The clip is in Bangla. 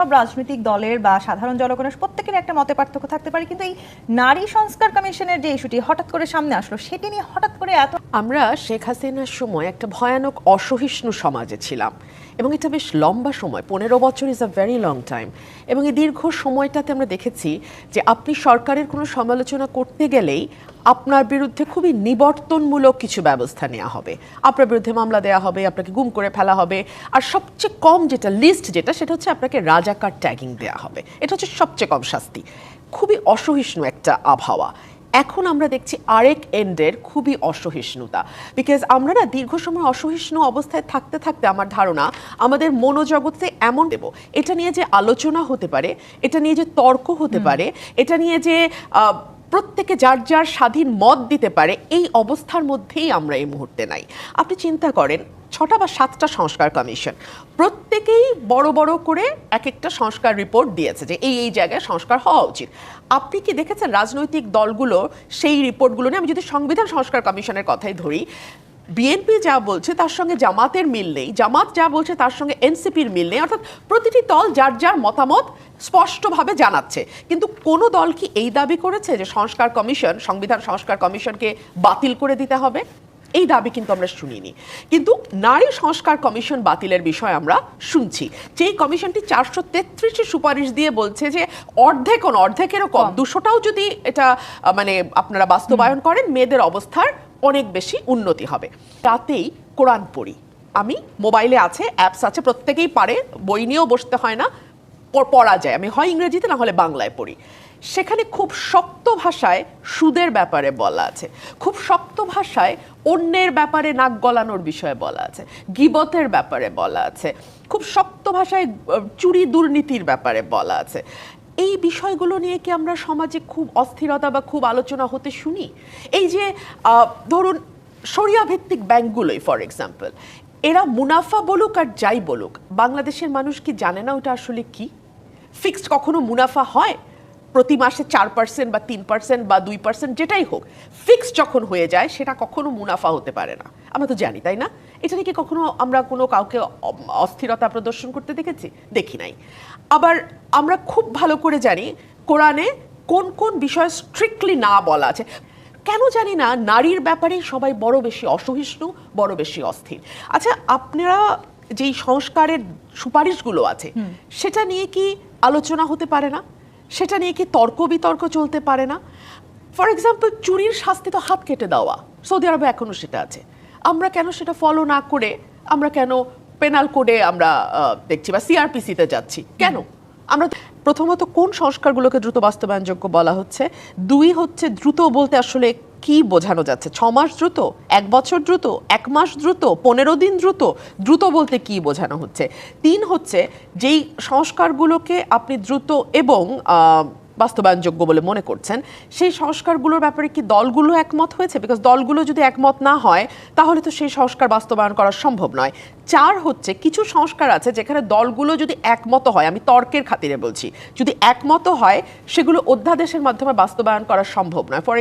সব রাজনৈতিক দলের বা সাধারণ জনগণের প্রত্যেকের একটা মতে পার্থক্য থাকতে পারে, কিন্তু এই নারী সংস্কার কমিশনের যে ইস্যুটি হঠাৎ করে সামনে আসলো, সেটি নিয়ে হঠাৎ করে এত আমরা শেখ হাসিনার সময় একটা ভয়ানক অসহিষ্ণু সমাজে ছিলাম। এবং এটা বেশ লম্বা সময়, পনেরো বছর is a very long time এবং এই দীর্ঘ সময়টাতে আমরা দেখেছি যে আপনি সরকারের কোনো সমালোচনা করতে গেলেই আপনার বিরুদ্ধে খুবই নিবর্তনমূলক কিছু ব্যবস্থা নেওয়া হবে। আপনার বিরুদ্ধে মামলা দেওয়া হবে, আপনাকে গুম করে ফেলা হবে। আর সবচেয়ে কম যেটা লিস্ট যেটা, সেটা হচ্ছে আপনাকে রাজাকার ট্যাগিং দেওয়া হবে। এটা হচ্ছে সবচেয়ে কম শাস্তি। খুবই অসহিষ্ণু একটা আবহাওয়া। এখন আমরা দেখছি আরেক এন্ডের খুবই অসহিষ্ণুতা। বিকজ আমরা না দীর্ঘ সময় অসহিষ্ণু অবস্থায় থাকতে থাকতে আমার ধারণা আমাদের মনোজগতে এমন দেব। এটা নিয়ে যে আলোচনা হতে পারে এটা নিয়ে যে তর্ক হতে পারে এটা নিয়ে যে প্রত্যেকে যার যার স্বাধীন মত দিতে পারে, এই অবস্থার মধ্যেই আমরা এই মুহূর্তে নাই। আপনি চিন্তা করেন, ছটা বা সাতটা সংস্কার কমিশন, প্রত্যেকেই বড় বড় করে এক একটা সংস্কার রিপোর্ট দিয়েছে যে এই এই জায়গায় সংস্কার হওয়া উচিত। আপনি কি দেখেছেন রাজনৈতিক দলগুলো সেই রিপোর্টগুলো নিয়ে? আমি যদি সংবিধান সংস্কার কমিশনের কথাই ধরি বিএনপি যা বলছে তার সঙ্গে জামাতের মিল নেই। জামাত যা বলছে তার সঙ্গে এনসিপির মিল নেই। অর্থাৎ প্রতিটি দল যার যার মতামত স্পষ্টভাবে জানাচ্ছে। কিন্তু কোনো দল কি এই দাবি করেছে যে সংস্কার কমিশন সংবিধান সংস্কার কমিশনকে বাতিল করে দিতে হবে? এই দাবি কিন্তু আমরা শুনিনি। কিন্তু নারী সংস্কার কমিশন বাতিলের বিষয় আমরা শুনছি। যেই কমিশনটি চারশো তেত্রিশে সুপারিশ দিয়ে বলছে যে অর্ধেক অর্ধেকেরও কম। দুশোটাও যদি এটা মানে আপনারা বাস্তবায়ন করেন মেয়েদের অবস্থার অনেক বেশি উন্নতি হবে। রাতেই কোরআন পড়ি। আমি মোবাইলে আছে, অ্যাপস আছে, প্রত্যেকেই পারে, বই নিয়েও বসতে হয় না, পড়া যায়। আমি হয় ইংরেজিতে, না হলে বাংলায় পড়ি। সেখানে খুব শক্ত ভাষায় সুদের ব্যাপারে বলা আছে। খুব শক্ত ভাষায় অন্যের ব্যাপারে নাক গলানোর বিষয়ে বলা আছে। গিবতের ব্যাপারে বলা আছে। খুব শক্ত ভাষায় চুরি দুর্নীতির ব্যাপারে বলা আছে। এই বিষয়গুলো নিয়ে কি আমরা সমাজে খুব অস্থিরতা বা খুব আলোচনা হতে শুনি? এই যে ধরুন সরিয়া ভিত্তিক ব্যাংকগুলোই ফর এক্সাম্পল এরা মুনাফা বলুক আর যাই বলুক, বাংলাদেশের মানুষ কি জানে না ওটা আসলে কি? ফিক্সড কখনো মুনাফা হয়? প্রতি মাসে চার পার্সেন্ট বা তিন পার্সেন্ট বা দুই পার্সেন্ট যেটাই হোক ফিক্সড যখন হয়ে যায় সেটা কখনো মুনাফা হতে পারে না। আমরা তো জানি তাই না? এটা নিয়ে কি কখনো আমরা কোনো কাউকে অস্থিরতা প্রদর্শন করতে দেখেছি? দেখি নাই। আবার আমরা খুব ভালো করে জানি কোরআনে কোন কোন বিষয় স্ট্রিক্টলি না বলা আছে। কেন জানি না নারীর ব্যাপারে সবাই বড় বেশি অসহিষ্ণু বড় বেশি অস্থির। আচ্ছা আপনারা যেই সংস্কারের সুপারিশগুলো আছে সেটা নিয়ে কি আলোচনা হতে পারে না? সেটা নিয়ে কি তর্ক বিতর্ক চলতে পারে না? ফর এক্সাম্পল চুরির শাস্তি তো হাত কেটে দেওয়া। সৌদি আরবে এখনও সেটা আছে। আমরা কেন সেটা ফলো না করে, আমরা কেন পেনাল কোডে আমরা দেখছি বা সিআরপিসিতে যাচ্ছি? কেন? আমরা প্রথমত কোন সংস্কারগুলোকে দ্রুত বাস্তবায়নযোগ্য বলা হচ্ছে? দুই হচ্ছে দ্রুত বলতে আসলে কি বোঝানো যাচ্ছে? ছ মাস দ্রুত? এক বছর দ্রুত? এক মাস দ্রুত? পনেরো দিন দ্রুত? দ্রুত বলতে কি বোঝানো হচ্ছে? তিন হচ্ছে, যেই সংস্কারগুলোকে আপনি দ্রুত এবং বাস্তবায়নযোগ্য বলে মনে করছেন, সেই সংস্কারগুলোর ব্যাপারে কি দলগুলো একমত হয়েছে? বিকজ দলগুলো যদি একমত না হয়, তাহলে তো সেই সংস্কার বাস্তবায়ন করা সম্ভব নয়। চার হচ্ছে, কিছু সংস্কার আছে যেখানে দলগুলো যদি একমত হয়, আমি তর্কের খাতিরে বলছি, যদি একমত হয়, সেগুলো অধ্যাদেশের মাধ্যমে বাস্তবায়ন করা সম্ভব নয়। ফর